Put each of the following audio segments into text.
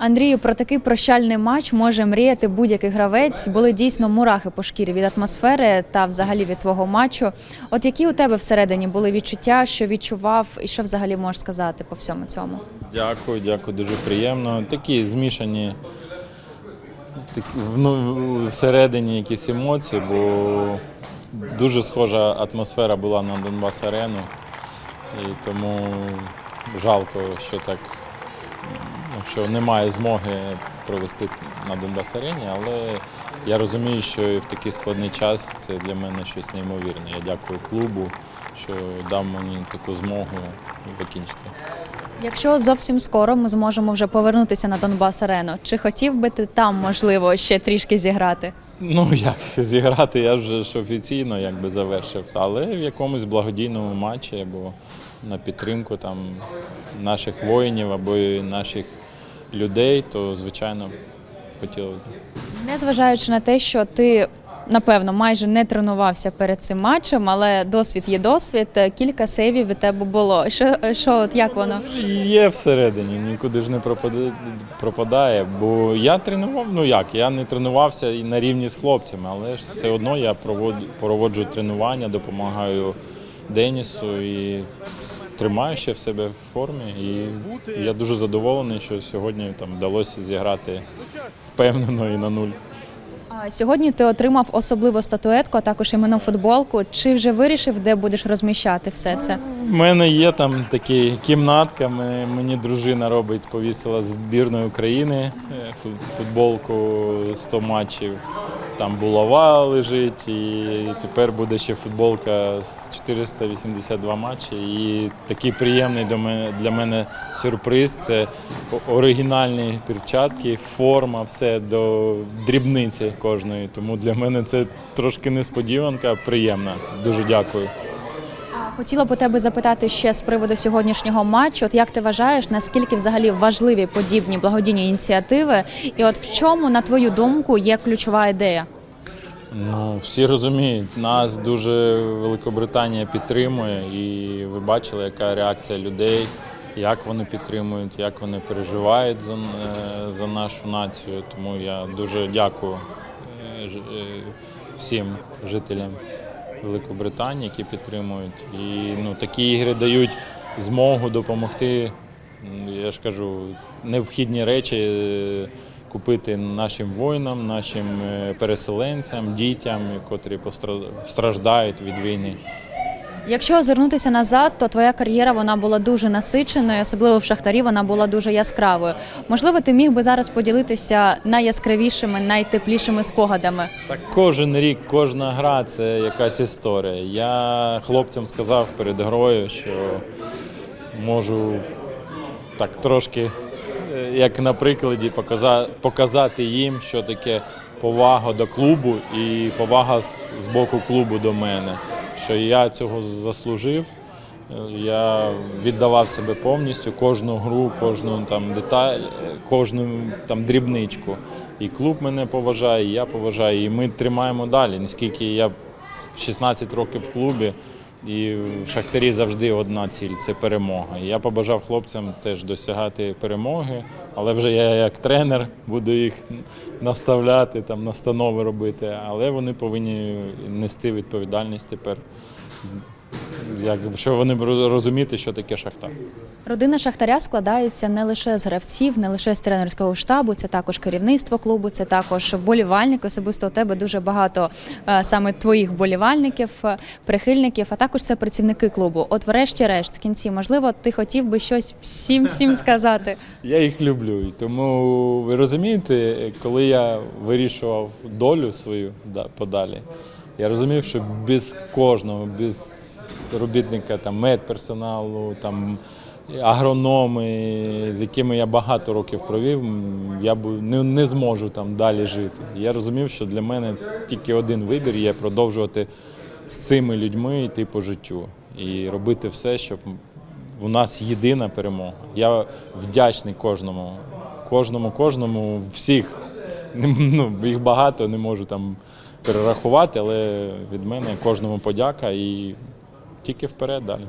Андрію, про такий прощальний матч може мріяти будь-який гравець. Були дійсно мурахи по шкірі від атмосфери та взагалі від твого матчу. От які у тебе всередині були відчуття, що відчував, і що взагалі можеш сказати по всьому цьому? Дякую, дякую, дуже приємно. Такі змішані такі, ну, всередині якісь емоції, бо дуже схожа атмосфера була на Донбас Арену. І тому жалко, що так що немає змоги провести на Донбас Арені, але я розумію, що і в такий складний час це для мене щось неймовірне. Я дякую клубу, що дав мені таку змогу закінчити. Якщо зовсім скоро ми зможемо вже повернутися на Донбас Арену, чи хотів би ти там можливо ще трішки зіграти? Ну як зіграти, я вже ж офіційно якби завершив, але в якомусь благодійному матчі або на підтримку там наших воїнів або наших людей, то звичайно хотілося б. Незважаючи на те, що ти напевно майже не тренувався перед цим матчем, але досвід є досвід. Кілька сейвів від тебе було. Що, що от як воно? Є всередині, нікуди ж не пропадає, пропадає. Бо я тренував, ну як, я не тренувався і на рівні з хлопцями, але ж все одно я проводжу, проводжу тренування, допомагаю Денісу і тримаю ще в себе в формі. І я дуже задоволений, що сьогодні там вдалося зіграти впевнено і на нуль. А сьогодні ти отримав особливу статуетку, а також іменну футболку. Чи вже вирішив, де будеш розміщати все це? В мене є там такі кімнатка. Мені дружина робить, повісила збірної України е, футболку 100 матчів. Там булава лежить, і тепер буде ще футболка з 482 матчі. І такий приємний до мене, для мене сюрприз. Це оригінальні перчатки, форма, все до дрібниці кожної. Тому для мене це трошки несподіванка, приємна. Дуже дякую. Хотіла б у тебе запитати ще з приводу сьогоднішнього матчу. От як ти вважаєш, наскільки взагалі важливі подібні благодійні ініціативи? І от в чому, на твою думку, є ключова ідея? Ну, всі розуміють, нас дуже Великобританія підтримує, і ви бачили, яка реакція людей, як вони підтримують, як вони переживають за, е, за нашу націю. Тому я дуже дякую е, е, всім жителям Великобританії, які підтримують. І ну, такі ігри дають змогу допомогти. Я ж кажу, необхідні речі е, купити нашим воїнам, нашим е, переселенцям, дітям, котрі постраждають страждають від війни. Якщо озирнутися назад, то твоя кар'єра вона була дуже насиченою, особливо в шахтарі вона була дуже яскравою. Можливо, ти міг би зараз поділитися найяскравішими, найтеплішими спогадами. Так кожен рік, кожна гра це якась історія. Я хлопцям сказав перед грою, що можу так трошки, е, як на прикладі, показати їм, що таке повага до клубу і повага з- з боку клубу до мене. Що я цього заслужив. Я віддавав себе повністю кожну гру, кожну там деталь, кожну там дрібничку. І клуб мене поважає, і я поважаю. І ми тримаємо далі. Наскільки я в 16 років в клубі, і в Шахтарі завжди одна ціль це перемога. І я побажав хлопцям теж досягати перемоги, але вже я як тренер буду їх наставляти, там настанови робити. Але вони повинні нести відповідальність тепер. Як, що вони б розуміти, що таке шахтар. Родина Шахтаря складається не лише з гравців, не лише з тренерського штабу, це також керівництво клубу, це також вболівальники. Особисто у тебе дуже багато е, саме твоїх вболівальників, е, прихильників, а також це працівники клубу. От, врешті-решт, в кінці, можливо, ти хотів би щось всім всім сказати. Я їх люблю. Тому ви розумієте, коли я вирішував долю свою да, подалі, я розумів, що без кожного, без робітника, там, медперсоналу, там, агрономи, з якими я багато років провів, я не, не зможу там далі жити. Я розумів, що для мене тільки один вибір є продовжувати з цими людьми йти по життю і робити все, щоб у нас єдина перемога. Я вдячний кожному, кожному, кожному, всіх. Ну, їх багато, не можу там перерахувати, але від мене кожному подяка і тільки вперед далі.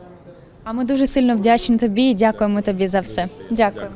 А ми дуже сильно вдячні тобі і дякуємо тобі за все. Дякую.